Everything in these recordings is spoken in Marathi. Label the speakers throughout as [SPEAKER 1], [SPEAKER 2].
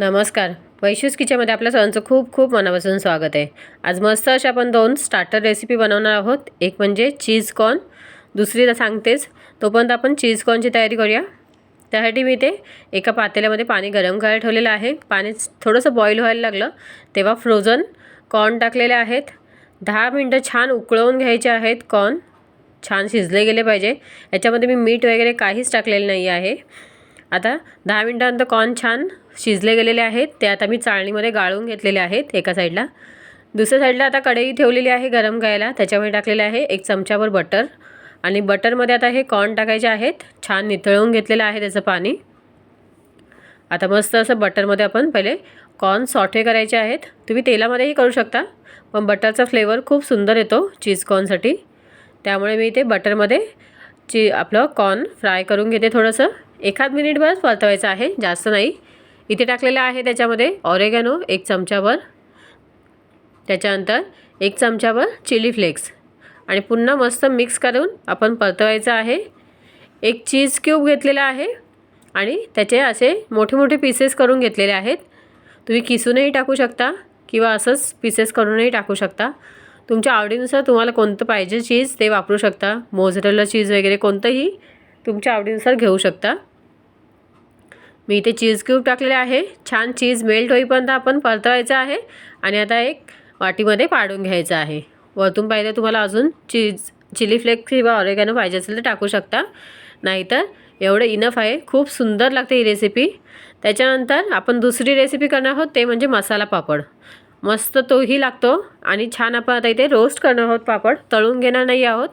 [SPEAKER 1] नमस्कार. वैशूस किचनमध्ये आपल्या सर्वांचं खूप खूप मनापासून स्वागत आहे. आज मस्त अशा आपण दोन स्टार्टर रेसिपी बनवणार आहोत. एक म्हणजे चीज कॉर्न दुसरी तर सांगतेच. तोपर्यंत आपण चीज कॉर्नची तयारी करूया. त्यासाठी मी ते एका पातेल्यामध्ये पाणी गरम करायला ठेवलेलं आहे. पाणी थोडंसं बॉईल व्हायला लागलं तेव्हा फ्रोझन कॉर्न टाकलेले आहेत. दहा मिनटं छान उकळवून घ्यायचे आहेत कॉर्न छान शिजले गेले पाहिजे. याच्यामध्ये मी मीठ वगैरे काहीच टाकलेलं नाही आहे. आता दहा मिनटानंतर कॉर्न छान शिजले गेलेले आहेत. ते आता मी चाळणीमध्ये गाळून घेतलेले आहेत एका साईडला. दुसऱ्या साईडला आता कढई ठेवलेली आहे गरम करायला. त्याच्यामध्ये टाकलेले आहे एक चमच्यावर बटर आणि बटरमध्ये आता हे कॉर्न टाकायचे आहेत. छान नितळवून घेतलेलं आहे त्याचं पाणी. आता मस्त असं बटरमध्ये आपण पहिले कॉर्न सॉटे करायचे आहेत. तुम्ही तेलामध्येही करू शकता पण बटरचा फ्लेवर खूप सुंदर येतो चीज कॉर्नसाठी त्यामुळे मी ते बटरमध्ये ची आपलं कॉर्न फ्राय करून घेते थोडंसं. एखाद मिनिटभर परतवायचं आहे जास्त नाही. इथे टाकलेलं आहे त्याच्यामध्ये ऑरेगॅनो एक चमच्यावर त्याच्यानंतर एक चमच्यावर चिली फ्लेक्स आणि पुन्हा मस्त मिक्स करून आपण परतवायचं आहे. एक चीज क्यूब घेतलेला आहे आणि त्याचे असे मोठे मोठे पीसेस करून घेतलेले आहेत. तुम्ही किसूनही टाकू शकता किंवा असंच पीसेस करूनही टाकू शकता. तुमच्या आवडीनुसार तुम्हाला कोणतं पाहिजे चीज ते वापरू शकता. मोझरेला चीज वगैरे कोणतंही तुमच्या आवडीनुसार घेऊ शकता. मी इथे चीज क्यूब टाकलेले आहे. छान चीज मेल्ट होईपर्यंत आपण परतवायचं आहे आणि आता एक वाटीमध्ये पाडून घ्यायचं आहे. वरतून पाहिजे तुम्हाला अजून चीज चिली फ्लेक्स किंवा ऑरेगॅनो पाहिजे असेल तर टाकू शकता. नाहीतर एवढं इनफ आहे. खूप सुंदर लागते ही रेसिपी त्याच्यानंतर आपण दुसरी रेसिपी करणार आहोत ते म्हणजे मसाला पापड. मस्त तोही लागतो आणि छान आपण आता इथे रोस्ट करणार आहोत पापड. तळून घेणार नाही आहोत.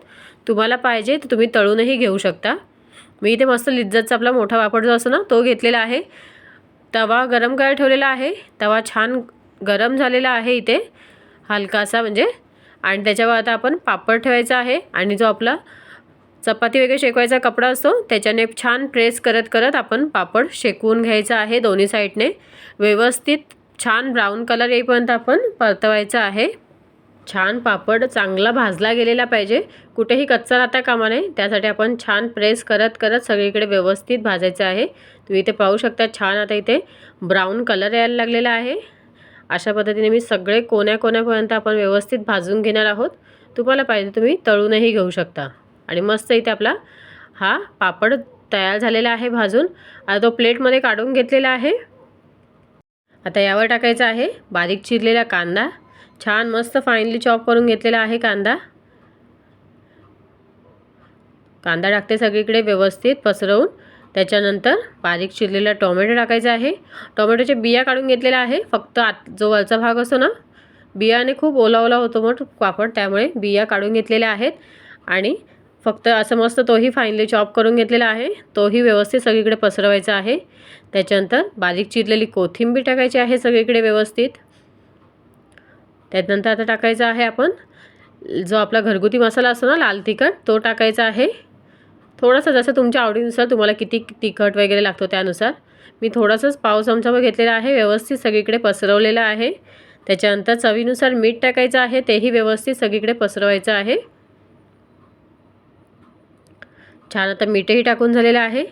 [SPEAKER 1] तुम्हाला पाहिजे तर तुम्ही तळूनही घेऊ शकता. मी इथे मस्त लिज्जतचा आपला मोठा वापर जो असतो ना तो घेतलेला आहे. तवा गरम करायला ठेवलेला आहे. तवा छान गरम झालेला आहे इथे. हलकासा म्हणजे. आणि त्याच्यावर आता आपण पापड ठेवायचा आहे. आणि जो आपला चपाती वगैरे शेकवायचा कपडा असतो त्याच्याने छान प्रेस करत करत आपण पापड शेकवून घ्यायचा आहे दोन्ही साईडने. व्यवस्थित छान ब्राऊन कलर येईपर्यंत आपण परतवायचा आहे. छान पापड चांगला भाजला गेलेला पाहिजे. कुठेही कच्चा राहता कामा नये. त्यासाठी आपण छान प्रेस करत करत सगळीकडे व्यवस्थित भाजायचं आहे. तुम्ही इथे पाहू शकता छान आता इथे ब्राऊन कलर यायला लागलेला आहे. अशा पद्धतीने मी सगळे कोण्या कोण्यापर्यंत आपण व्यवस्थित भाजून घेणार आहोत. तुम्हाला पाहिजे तुम्ही तळूनही घेऊ शकता. आणि मस्त इथे आपला हा पापड तयार झालेला आहे भाजून. आता तो प्लेटमध्ये काढून घेतलेला आहे. आता यावर टाकायचा आहे बारीक चिरलेला कांदा. छान मस्त फाईनली चॉप करून घेतलेला आहे कांदा. कांदा टाकते सगळीकडे व्यवस्थित पसरवून. त्याच्यानंतर बारीक चिरलेला टोमॅटो टाकायचा आहे. टोमॅटोचे बिया काढून घेतलेला आहे. फक्त आत जो वरचा भाग असतो ना बियाने खूप ओला ओला होतो मग पापड त्यामुळे बिया काढून घेतलेल्या आहेत. आणि फक्त असं मस्त तोही फाईनली चॉप करून घेतलेला आहे. तोही व्यवस्थित सगळीकडे पसरवायचा आहे. त्याच्यानंतर बारीक चिरलेली कोथिंबीर टाकायची आहे सगळीकडे व्यवस्थित. त्यानंतर आता टाकायचं आहे आपण जो आपला घरगुती मसाला असतो ना लाल तिखट तो टाकायचा आहे. थोडासा जसं तुमच्या आवडीनुसार तुम्हाला किती तिखट वगैरे लागतो त्यानुसार मी थोडासाच पाव चमचा घेतलेला आहे व्यवस्थित सगळीकडे पसरवलेला आहे. त्याच्यानंतर चवीनुसार मीठ टाकायचं आहे तेही व्यवस्थित सगळीकडे पसरवायचं आहे. छान आता मीठही टाकून झालेलं आहे.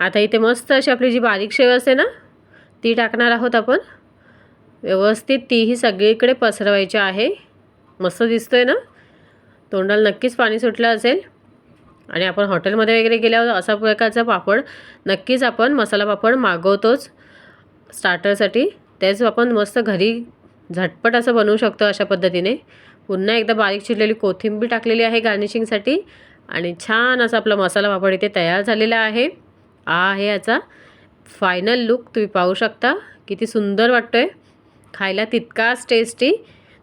[SPEAKER 1] आता इथे मस्त अशी आपली जी बारीक शेव असते ना ती टाकणार आहोत आपण. व्यवस्थित तीही सगळीकडे पसरवायची आहे. मस्त दिसतो आहे ना? तोंडाला नक्कीच पाणी सुटलं असेल. आणि आपण हॉटेलमध्ये वगैरे गेल्यावर असा प्रकारचा पापड नक्कीच आपण मसाला पापड मागवतोच स्टार्टरसाठी. तेच आपण मस्त घरी झटपट असं बनवू शकतो अशा पद्धतीने. पुन्हा एकदा बारीक चिरलेली कोथिंबीर टाकलेली आहे गार्निशिंगसाठी आणि छान असा आपला मसाला पापड इथे तयार झालेला आहे. हा आहे याचा फायनल लुक तुम्ही पाहू शकता. किती सुंदर वाटतो आहे खायला तितकाच टेस्टी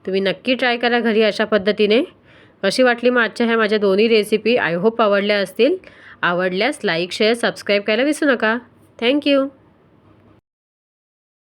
[SPEAKER 1] तुम्ही नक्की ट्राय करा घरी अशा पद्धतीने. कशी वाटली मग आजच्या ह्या माझ्या दोन्ही रेसिपी आय होप आवडल्या असतील. आवडल्यास लाईक शेअर सबस्क्राईब करायला विसरू नका. थँक्यू